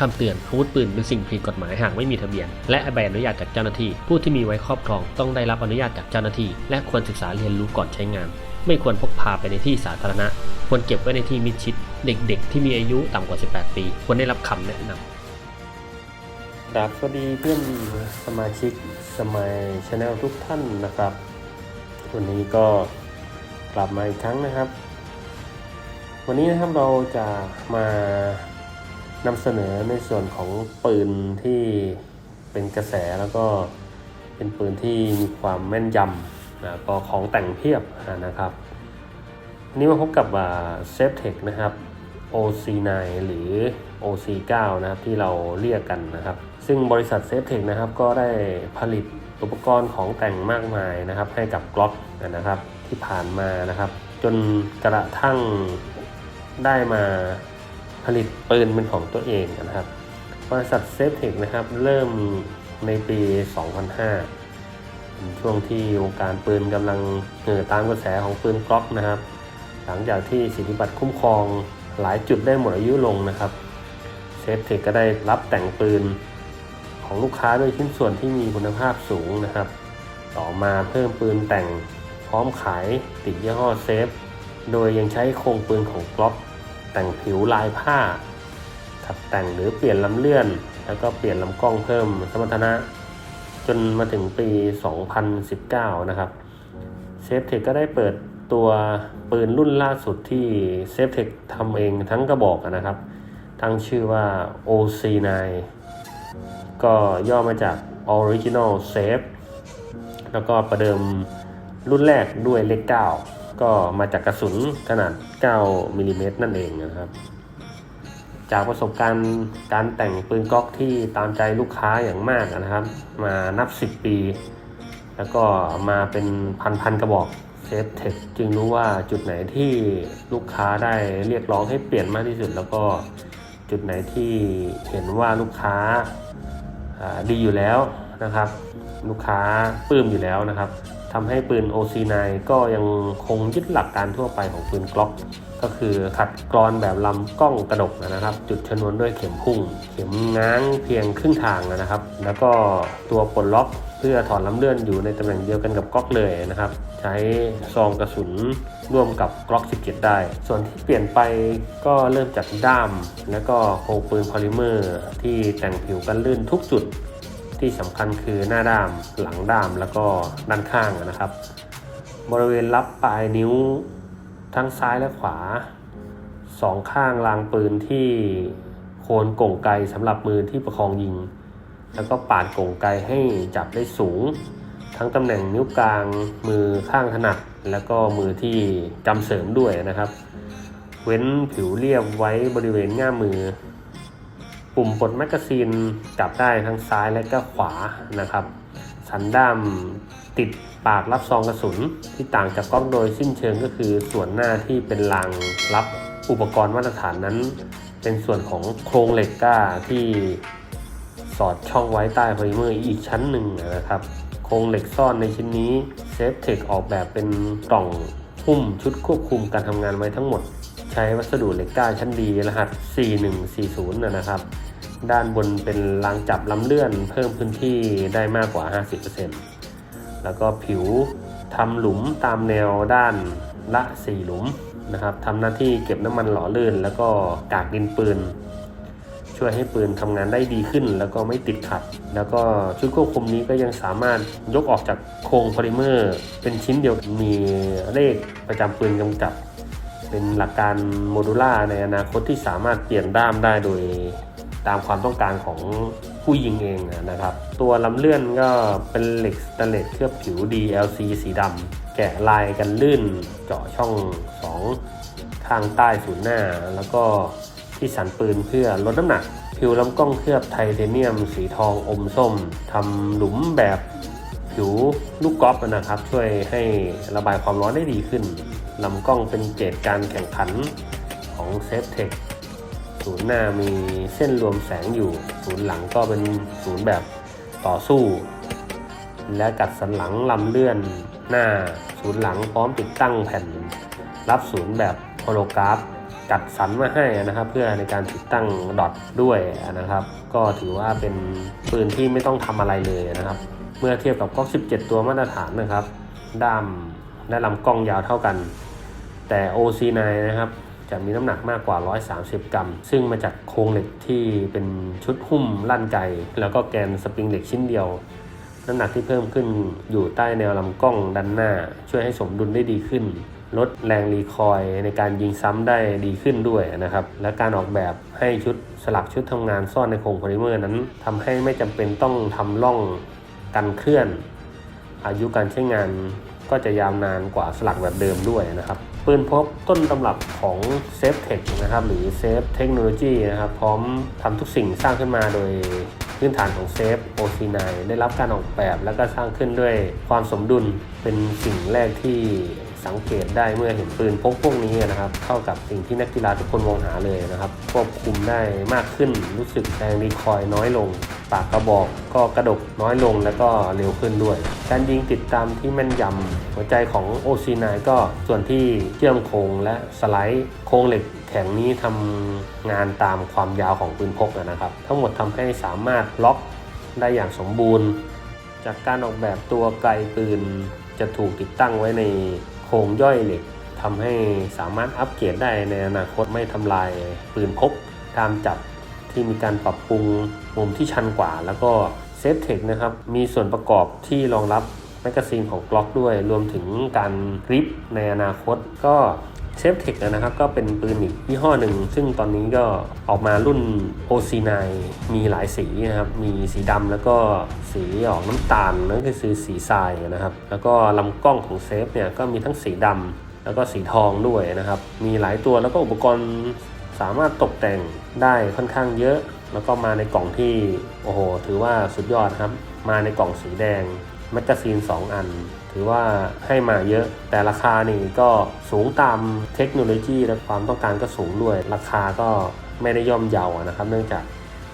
คำเตือนอาวุธปืนเป็นสิ่งผิดกฎหมายหากไม่มีทะเบียน และใบอนุญาตจากเจ้าหน้าที่ ผู้ที่มีไว้ครอบครองต้องได้รับอนุญาตจากเจ้าหน้าที่ และควรศึกษาเรียนรู้ก่อนใช้งาน ไม่ควรพกพาไปในที่สาธารณะ ควรเก็บไว้ในที่มิดชิด เด็กๆ ที่มีอายุต่ำกว่า 18 ปี ควรได้รับคำแนะนำครับสวัสดีเพื่อนสมาชิกสมัยชาแนลทุกท่านนะครับ วันนี้ก็กลับมาอีกครั้งนะครับ วันนี้นะครับเราจะมา นำเสนอในส่วนของปืนที่เป็นกระแสแล้วก็เป็นปืนที่มีความแม่นยำนะก็ของแต่งเพียบนะครับวันนี้มาพบกับเซฟเทคนะครับ OC9 หรือ OC9 นะครับที่เราเรียกกันนะครับ ซึ่งบริษัทเซฟเทคนะครับก็ได้ผลิตอุปกรณ์ของแต่งมากมายนะครับให้กับกล็อกนะครับที่ผ่านมานะครับ จนกระทั่งได้มา ลิตปืนเป็นของตัวเองนะครับ บริษัทเซฟเทคนะครับเริ่มในปี 2005 ช่วงที่วงการปืนกำลังเห่อตามกระแสของปืนกล็อกนะครับ หลังจากที่สิทธิบัตรคุ้มครองหลายจุดได้หมดอายุลงนะครับเซฟเทคก็ได้รับแต่งปืนของลูกค้าด้วยชิ้นส่วนที่มีคุณภาพสูงนะครับ ต่อมาเพิ่มปืนแต่งพร้อมขายติดยี่ห้อเซฟ โดยยังใช้โครงปืนของกล็อก แต่งผิวลายผ้าขัดแต่งหรือเปลี่ยนลำเลื่อน แล้วก็เปลี่ยนลำกล้องเพิ่มสมรรถนะ จนมาถึงปี 2019 นะครับเซฟเทคก็ได้เปิดตัวปืนรุ่นล่าสุดที่เซฟเทคทำเองทั้งกระบอกนะครับ ตั้งชื่อว่า OC9 ก็ย่อมาจาก Original Safe แล้วก็ประเดิมรุ่นแรกด้วยเลข9 ก็มาจากกระสุนขนาด 9มิลลิเมตรนั่นเองนะครับ จากประสบการณ์การแต่งปืนก๊อกที่ตามใจลูกค้าอย่างมากนะครับ มานับ 10 ปี แล้วก็มาเป็นพันๆกระบอกเซฟเทคจึงรู้ว่าจุดไหนที่ลูกค้าได้เรียกร้องให้เปลี่ยนมากที่สุด แล้วก็จุดไหนที่เห็นว่าลูกค้าอ่าดีอยู่แล้วนะครับ ลูกค้าปลื้มอยู่แล้วนะครับ ทำให้ปืน OC9 ก็ยังคงยึดหลักการทั่วไปของปืนกล็อก ก็คือขัดกรอนแบบลำกล้องกระดกนะครับ จุดชนวนด้วยเข็มพุ่ง เข็มง้างเพียงครึ่งทางนะครับ แล้วก็ตัวปลดล็อกเพื่อถอดลำเลื่อนอยู่ในตำแหน่งเดียวกันกับก๊อกเลยนะครับ ใช้ซองกระสุนร่วมกับกล็อก17ได้ ส่วนที่เปลี่ยนไปก็เริ่มจากด้าม แล้วก็โครงปืนพอลิเมอร์ ที่แต่งผิวกันลื่นทุกจุด ที่สำคัญคือหน้าด้ามหลังด้ามแล้วก็ด้านข้างนะครับ บริเวณรับปลายนิ้วทั้งซ้ายและขวาสองข้างรางปืนที่โคนก่งไกสำหรับมือที่ประคองยิง แล้วก็ปาดก่งไกให้จับได้สูง ทั้งตำแหน่งนิ้วกลางมือข้างถนัดแล้วก็มือที่กำเสริมด้วยนะครับ เว้นผิวเรียบไว้บริเวณง่ามมือ ปุ่มปลดแมกกาซีนจับได้ทั้งซ้ายและก็ขวานะครับ สันด้ามติดปากรับซองกระสุนที่ต่างจากกล้องโดยสิ้นเชิงก็คือส่วนหน้าที่เป็นรางรับอุปกรณ์มาตรฐานนั้น เป็นส่วนของโครงเหล็กก้าที่สอดช่องไว้ใต้โพลิเมอร์อีกชั้นหนึ่งนะครับ โครงเหล็กซ่อนในชิ้นนี้เซฟเทคออกแบบเป็นกล่องหุ้มชุดควบคุมการทำงานไว้ทั้งหมด ใช้วัสดุเหล็กก้าชั้นดีรหัส 4140 นะนะครับ ด้านบนเป็นรางจับลำเลื่อนเพิ่มพื้นที่ได้มากกว่า 50%แล้วก็ผิวทำหลุมตามแนวด้านละ 4 หลุมนะครับทำหน้าที่เก็บน้ำมันหล่อลื่น แล้วก็กากดินปืน ช่วยให้ปืนทำงานได้ดีขึ้น แล้วก็ไม่ติดขัด แล้วก็ชุดควบคุมนี้ก็ยังสามารถยกออกจากโครงโพลิเมอร์ เป็นชิ้นเดียวมีเลขประจำปืนกำกับ เป็นหลักการโมดูล่าในอนาคตที่สามารถเปลี่ยนด้ามได้โดย ตามความต้องการของผู้ยิงเองนะครับ ตัวลำเลื่อนก็เป็นเหล็กสแตนเลสเคลือบผิว DLC สีดำแกะลายกันลื่นเจาะช่อง 2 ข้างใต้ศูนย์หน้า แล้วก็ที่สันปืนเพื่อลดน้ำหนัก ผิวลำกล้องเคลือบไทเทเนียม สีทองอมส้มทำหลุมแบบผิวลูกกอล์ฟนะครับ ช่วยให้ระบายความร้อนได้ดีขึ้นลำกล้องเป็นเกจการแข่งขันของเซฟเทค ศูนย์หน้ามีเส้นรวมแสงอยู่ ศูนย์หลังก็เป็นศูนย์แบบต่อสู้ และกัดสันหลังลำเลื่อนหน้าศูนย์หลังพร้อมติดตั้งแผ่น รับศูนย์แบบโฮโลกราฟจัดสรรมาให้นะครับ เพื่อในการติดตั้งดอทด้วยนะครับ ก็ถือว่าเป็นปืนที่ไม่ต้องทำอะไรเลยนะครับ เมื่อเทียบกับกล้อง17 ตัวมาตรฐานนะครับ ด้ามและลำกล้องยาวเท่ากัน แต่ OC9 นะครับ จะมีน้ำหนักมากกว่า 130 กรัม ซึ่งมาจากโครงเหล็กที่เป็นชุดหุ้มลั่นไก แล้วก็แกนสปริงเหล็กชิ้นเดียว น้ำหนักที่เพิ่มขึ้นอยู่ใต้แนวลำกล้องด้านหน้า ช่วยให้สมดุลได้ดีขึ้น ลดแรงรีคอยในการยิงซ้ำได้ดีขึ้นด้วยนะครับ และการออกแบบให้ชุดสลักชุดทำงานซ่อนในโครงโพลิเมอร์นั้นทำให้ไม่จำเป็นต้องทำร่องกันเคลื่อน อายุการใช้งานก็จะยาวนานกว่าสลักแบบเดิมด้วยนะครับ ปืนพบต้นตำรับของ s a f e t e c h นะครับหรือ Safe Technology นะครับพร้อมทำทุกสิ่งสร้างขึ้นมาโดยพื้นฐานของ s a ฟ OC9 ได้รับการออกแบบแล้วก็สร้างขึ้นด้วยความสมดุลเป็นสิ่งแรกที่ สังเกตได้เมื่อเห็นปืนพกพวกนี้นะครับ เข้ากับสิ่งที่นักกีฬาทุกคนมองหาเลยนะครับ ควบคุมได้มากขึ้นรู้สึกแรงรีคอยน้อยลง ปากกระบอกก็กระดกน้อยลงแล้วก็เร็วขึ้นด้วย การยิงติดตามที่แม่นยำหัวใจของ OC9 ก็ส่วนที่เชื่อมโครงและสไลด์โครงเหล็กแข็งนี้ทำงานตามความยาวของปืนพกนะครับ ทั้งหมดทำให้สามารถล็อกได้อย่างสมบูรณ์ จากการออกแบบตัวไกลปืนจะถูกติดตั้งไว้ใน โครงย่อยเหล็กทำให้สามารถอัปเกรดได้ในอนาคตไม่ทำลายปืนพกตามจับที่มีการปรับปรุงมุมที่ชันกว่า แล้วก็เซฟเทคนะครับ มีส่วนประกอบที่รองรับแมกกาซีนของกล็อกด้วย รวมถึงการกริปในอนาคต ก็ เซฟเทคนะครับก็เป็นปืนอีกยี่ห้อหนึ่ง ซึ่งตอนนี้ก็ออกมารุ่น OC9 มีหลายสีนะครับ มีสีดำแล้วก็สีออกน้ำตาลนั่นก็คือสีทรายนะครับ แล้วก็ลำกล้องของเซฟเนี่ยก็มีทั้งสีดำแล้วก็สีทองด้วยนะครับ มีหลายตัวแล้วก็อุปกรณ์สามารถตกแต่งได้ค่อนข้างเยอะ แล้วก็มาในกล่องที่โอ้โหถือว่าสุดยอดครับ มาในกล่องสีแดง แมกกาซีน 2 อัน ถือว่าให้มาเยอะ แต่ราคานี่ก็สูงตามเทคโนโลยีและความต้องการก็สูงด้วย ราคาก็ไม่ได้ย่อมเยาอะนะครับ เนื่องจาก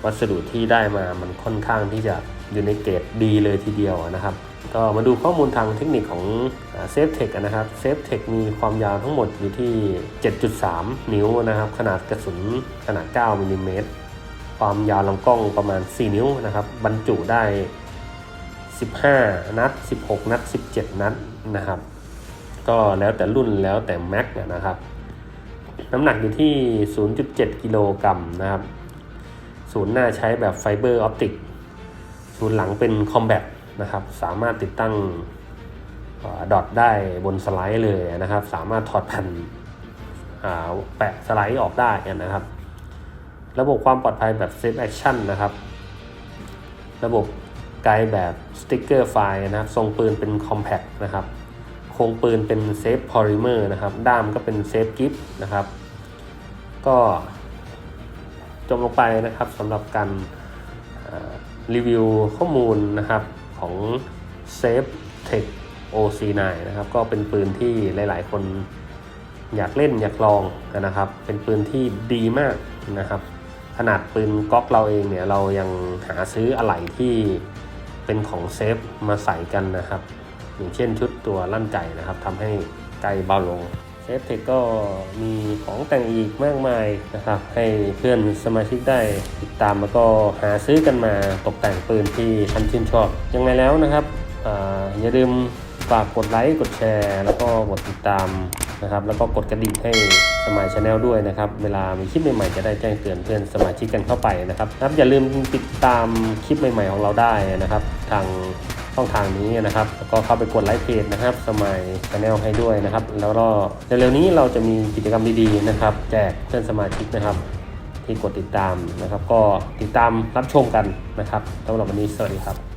วัสดุที่ได้มามันค่อนข้างที่จะอยู่ในเกรดดีเลยทีเดียวนะครับ ก็มาดูข้อมูลทางเทคนิคของเซฟเทคนะครับเซฟเทคมีความยาวทั้งหมดอยู่ที่ 7.3 นิ้วนะครับ ขนาดกระสุนขนาด 9มิลลิเมตรความยาวลำกล้องประมาณ 4 นิ้วนะครับ บรรจุได้ 15 นัด 16 นัด 17 นัดนะครับ ก็แล้วแต่รุ่นแล้วแต่แม็กนะครับ น้ำหนักอยู่ที่ 0.7 กิโลกรัมนะครับ ศูนย์หน้าใช้แบบไฟเบอร์ออปติก ศูนย์หลังเป็นคอมแบทนะครับ สามารถติดตั้งดอทได้บนสไลด์เลยนะครับ สามารถถอดแผ่นแปะสไลด์ออกได้นะครับ ระบบความปลอดภัยแบบ Safe Action นะครับ ระบบ ไกด์แบบสติ๊กเกอร์ไฟล์นะครับ ทรงปืนเป็น Compact นะครับ โครงปืนเป็นเซฟพอลิเมอร์นะครับ ด้ามก็เป็นเซฟกิฟนะครับ ก็จบลงไปนะครับสำหรับการรีวิวข้อมูลนะครับของ Safe Tech OC9 นะครับ ก็เป็นปืนที่หลาย ๆ คนอยากเล่นอยากลองนะครับ เป็นปืนที่ดีมากนะครับ ขนาดปืนก๊อกเราเองเนี่ย เรายังหาซื้ออะไหล่ที่ เป็นของเซฟมาใส่กันนะครับ อย่างเช่นชุดตัวลั่นไก่นะครับทำให้ไกลเบาลงเซฟเทคก็มีของแต่งอีกมากมายนะครับ ให้เพื่อนสมาชิกได้ติดตามแล้วก็หาซื้อกันมาตกแต่งปืนที่ท่านชื่นชอบ ยังไงแล้วนะครับออย่าลืมฝากกดไลค์กดแชร์ แล้วก็กดติดตาม นะครับ แล้วก็กดกระดิ่งให้สมายชาแนลด้วยนะครับ เวลามีคลิปใหม่ๆจะได้แจ้งเตือนเพื่อนสมาชิกกันเข้าไปนะครับครับอย่าลืมติดตามคลิปใหม่ ๆ ของเราได้นะครับ ทางช่องทางนี้นะครับ แล้วก็เข้าไปกดไลค์เพจนะครับ สมัยชาแนลให้ด้วยนะครับ แล้วก็เร็วๆนี้เราจะมีกิจกรรมดีๆนะครับ แจกเพื่อนสมาชิกนะครับ ที่กดติดตามนะครับ ก็ติดตามรับชมกันนะครับสำหรับวันนี้สวัสดีครับ